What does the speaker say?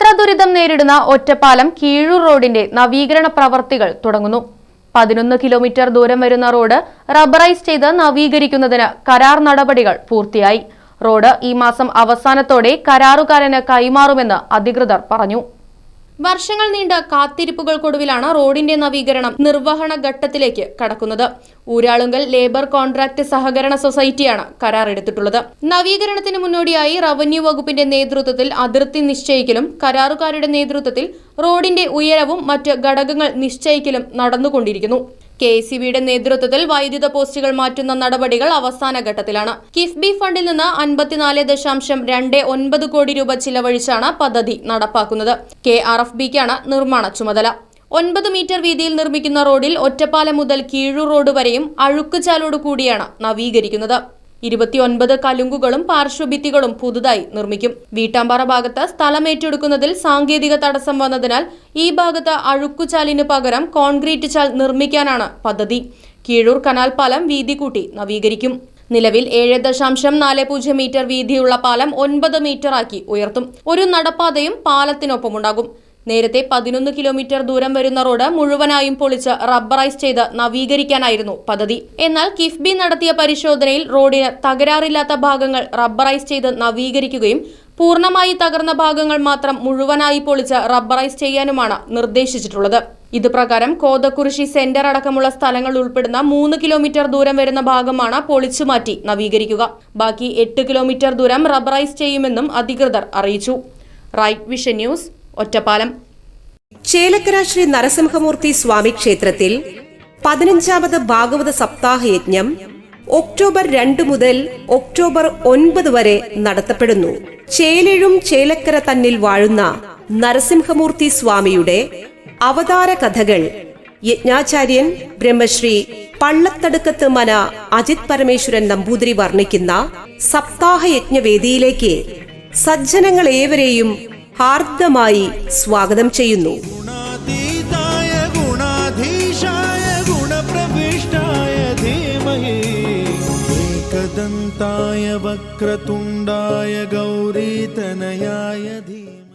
ദുരിതം നേരിടുന്ന ഒറ്റപ്പാലം കീഴൂർ റോഡിന്റെ നവീകരണ പ്രവർത്തികൾ തുടങ്ങുന്നു. പതിനൊന്ന് കിലോമീറ്റർ ദൂരം വരുന്ന റോഡ് റബ്ബറൈസ് ചെയ്ത് നവീകരിക്കുന്നതിന് കരാർ നടപടികൾ പൂർത്തിയായി. റോഡ് ഈ മാസം അവസാനത്തോടെ കരാറുകാരന് കൈമാറുമെന്ന് അധികൃതർ പറഞ്ഞു. വർഷങ്ങൾ നീണ്ട കാത്തിരിപ്പുകൾക്കൊടുവിലാണ് റോഡിന്റെ നവീകരണം നിർവഹണ ഘട്ടത്തിലേക്ക് കടക്കുന്നത്. ഊരാളുങ്കൽ ലേബർ കോൺട്രാക്ട് സഹകരണ സൊസൈറ്റിയാണ് കരാറെടുത്തിട്ടുള്ളത്. നവീകരണത്തിന് മുന്നോടിയായി റവന്യൂ വകുപ്പിന്റെ നേതൃത്വത്തിൽ അതിർത്തി നിശ്ചയിക്കലും കരാറുകാരുടെ നേതൃത്വത്തിൽ റോഡിന്റെ ഉയരവും മറ്റ് ഘടകങ്ങൾ നിശ്ചയിക്കലും നടന്നുകൊണ്ടിരിക്കുന്നു. കെ സി ബിയുടെ നേതൃത്വത്തിൽ വൈദ്യുത പോസ്റ്റുകൾ മാറ്റുന്ന നടപടികൾ അവസാന ഘട്ടത്തിലാണ്. കിഫ്ബി ഫണ്ടിൽ നിന്ന് അൻപത്തിനാല് ദശാംശം രണ്ട് ഒൻപത് കോടി രൂപ ചിലവഴിച്ചാണ് പദ്ധതി നടപ്പാക്കുന്നത്. കെ ആർ എഫ് ബിക്കാണ് നിർമ്മാണ ചുമതല. ഒൻപത് മീറ്റർ വീതിയിൽ നിർമ്മിക്കുന്ന റോഡിൽ ഒറ്റപ്പാലം മുതൽ കീഴൂർ റോഡ് വരെയും അഴുക്കുചാലോട് കൂടിയാണ് നവീകരിക്കുന്നത്. ഇരുപത്തിയൊൻപത് കലുങ്കുകളും പാർശ്വഭിത്തികളും പുതുതായി നിർമ്മിക്കും. വീട്ടാമ്പാറ ഭാഗത്ത് സ്ഥലം ഏറ്റെടുക്കുന്നതിൽ സാങ്കേതിക തടസ്സം വന്നതിനാൽ ഈ ഭാഗത്ത് അഴുക്കുചാലിന് പകരം കോൺക്രീറ്റ് ചാൽ നിർമ്മിക്കാനാണ് പദ്ധതി. കീഴൂർ കനാൽ പാലം വീതി കൂട്ടി നവീകരിക്കും. നിലവിൽ ഏഴ് ദശാംശം നാല് പൂജ്യം മീറ്റർ വീതിയുള്ള പാലം ഒൻപത് മീറ്ററാക്കി ഉയർത്തും. ഒരു നടപ്പാതയും പാലത്തിനൊപ്പമുണ്ടാകും. നേരത്തെ പതിനൊന്ന് കിലോമീറ്റർ ദൂരം വരുന്ന റോഡ് മുഴുവനായും പൊളിച്ച് റബ്ബറൈസ് ചെയ്ത് നവീകരിക്കാനായിരുന്നു പദ്ധതി. എന്നാൽ കിഫ്ബി നടത്തിയ പരിശോധനയിൽ റോഡിന് തകരാറില്ലാത്ത ഭാഗങ്ങൾ റബ്ബറൈസ് ചെയ്ത് നവീകരിക്കുകയും പൂർണമായി തകർന്ന ഭാഗങ്ങൾ മാത്രം മുഴുവനായി പൊളിച്ച് റബ്ബറൈസ് ചെയ്യാനുമാണ് നിർദ്ദേശിച്ചിട്ടുള്ളത്. ഇത് പ്രകാരം കോതക്കുറിശി സെന്റർ അടക്കമുള്ള സ്ഥലങ്ങൾ ഉൾപ്പെടുന്ന മൂന്ന് കിലോമീറ്റർ ദൂരം വരുന്ന ഭാഗമാണ് പൊളിച്ചു മാറ്റി നവീകരിക്കുക. ബാക്കി എട്ട് കിലോമീറ്റർ ദൂരം റബ്ബറൈസ് ചെയ്യുമെന്നും അധികൃതർ അറിയിച്ചു. Right vision news Ottapalam. Chelakkara Sri Narasimhamoorthy Swami ക്ഷേത്രത്തിൽ പതിനഞ്ചാമത് ഭാഗവത സപ്താഹ യജ്ഞം ഒക്ടോബർ രണ്ട് മുതൽ ഒക്ടോബർ ഒൻപത് വരെ നടത്തപ്പെടുന്നു. ചേലഴും ചേലക്കര തന്നിൽ വാഴുന്ന നരസിംഹമൂർത്തി സ്വാമിയുടെ അവതാര കഥകൾ യജ്ഞാചാര്യൻ ബ്രഹ്മശ്രീ പള്ളത്തടുക്കത്ത് മന അജിത് പരമേശ്വരൻ നമ്പൂതിരി വർണിക്കുന്ന സപ്താഹ യജ്ഞവേദിയിലേക്ക് സജ്ജനങ്ങൾ ഹാർദ്ദമായി സ്വാഗതം ചെയ്യുന്നു. വക്രതുണ്ടായ ഗൗരീതനയായ ധീമ